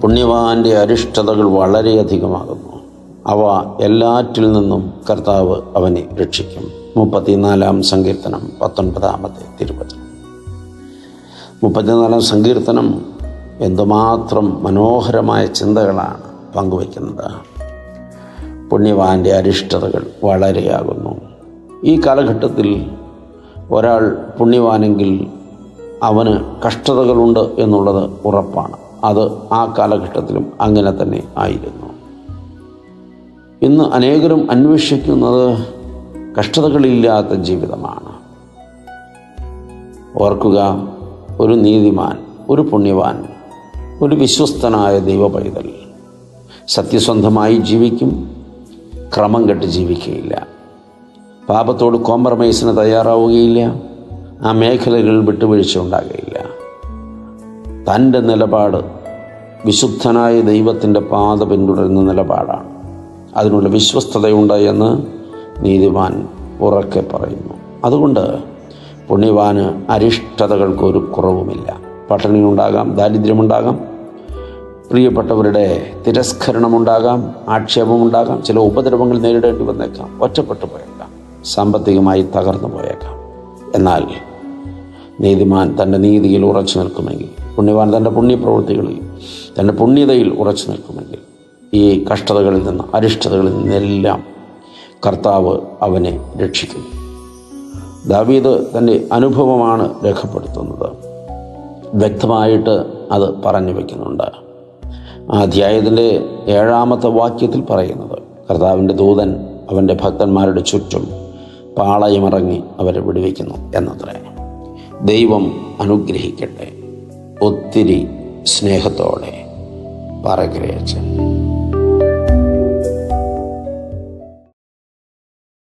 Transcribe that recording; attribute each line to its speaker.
Speaker 1: പുണ്യവാന്റെ അരിഷ്ടതകൾ വളരെയധികമാകുന്നു. അവ എല്ലാറ്റിൽ നിന്നും കർത്താവ് അവനെ രക്ഷിക്കും. മുപ്പത്തിനാലാം സങ്കീർത്തനം പത്തൊൻപതാമത്തെ തിരുവചനം. മുപ്പത്തിനാലാം സങ്കീർത്തനം എന്തുമാത്രം മനോഹരമായ ചിന്തകളാണ് പങ്കുവയ്ക്കുന്നത്. പുണ്യവാന്റെ അരിഷ്ടതകൾ വളരെയാകുന്നു. ഈ കാലഘട്ടത്തിൽ ഒരാൾ പുണ്യവാനെങ്കിൽ അവന് കഷ്ടതകളുണ്ട് എന്നുള്ളത് ഉറപ്പാണ്. അത് ആ കാലഘട്ടത്തിലും അങ്ങനെ തന്നെ ആയിരുന്നു. ഇന്ന് അനേകരും അന്വേഷിക്കുന്നത് കഷ്ടതകളില്ലാത്ത ജീവിതമാണ്. ഓർക്കുക ഒരു നീതിമാൻ ഒരു പുണ്യവാൻ ഒരു വിശ്വസ്തനായ ദൈവ പൈതൽ സത്യസന്ധമായി ജീവിക്കും ക്രമം കെട്ട് ജീവിക്കുകയില്ല. പാപത്തോട് കോംപ്രമൈസിന് തയ്യാറാവുകയില്ല. ആ മേഖലകളിൽ വിട്ടുവീഴ്ച ഉണ്ടാകുകയില്ല തന്റെ നിലപാട് വിശുദ്ധനായ ദൈവത്തിന്റെ പാത പിന്തുടരുന്ന നിലപാടാണ്. അതിനുള്ള വിശ്വസ്തതയുണ്ട് എന്ന് നീതിമാൻ ഉറക്കെ പറയുന്നു. അതുകൊണ്ട് പുണ്യവാന് അരിഷ്ടതകൾക്ക് ഒരു കുറവുമില്ല. പട്ടിണിയുണ്ടാകാം ദാരിദ്ര്യമുണ്ടാകാം പ്രിയപ്പെട്ടവരുടെ തിരസ്കരണമുണ്ടാകാം ആക്ഷേപമുണ്ടാകാം ചില ഉപദ്രവങ്ങൾ നേരിടേണ്ടി വന്നേക്കാം ഒറ്റപ്പെട്ടു പോയേക്കാം സാമ്പത്തികമായി തകർന്നു പോയേക്കാം. എന്നാൽ നീതിമാൻ തന്റെ നീതിയിൽ ഉറച്ചു നിൽക്കുമെങ്കിൽ പുണ്യവാൻ തന്റെ പുണ്യപ്രവൃത്തികളിൽ തന്റെ പുണ്യതയിൽ ഉറച്ചു നിൽക്കുമെങ്കിൽ ഈ കഷ്ടതകളിൽ നിന്ന് അരിഷ്ടതകളിൽ നിന്നെല്ലാം കർത്താവ് അവനെ രക്ഷിക്കും ദാവീദ് തന്റെ അനുഭവമാണ് രേഖപ്പെടുത്തുന്നത്. വ്യക്തമായിട്ട് അത് പറഞ്ഞു വയ്ക്കുന്നുണ്ട് ആ അധ്യായത്തിന്റെ ഏഴാമത്തെ വാക്യത്തിൽ പറയുന്നത് കർത്താവിന്റെ ദൂതൻ അവന്റെ ഭക്തന്മാരുടെ ചുറ്റും പാളയമിറങ്ങി അവരെ വിടുവിക്കുന്നു എന്നത്രേ. ദൈവം അനുഗ്രഹിക്കട്ടെ. ഒത്തിരി സ്നേഹത്തോടെ പറഗ്രഹിച്ച്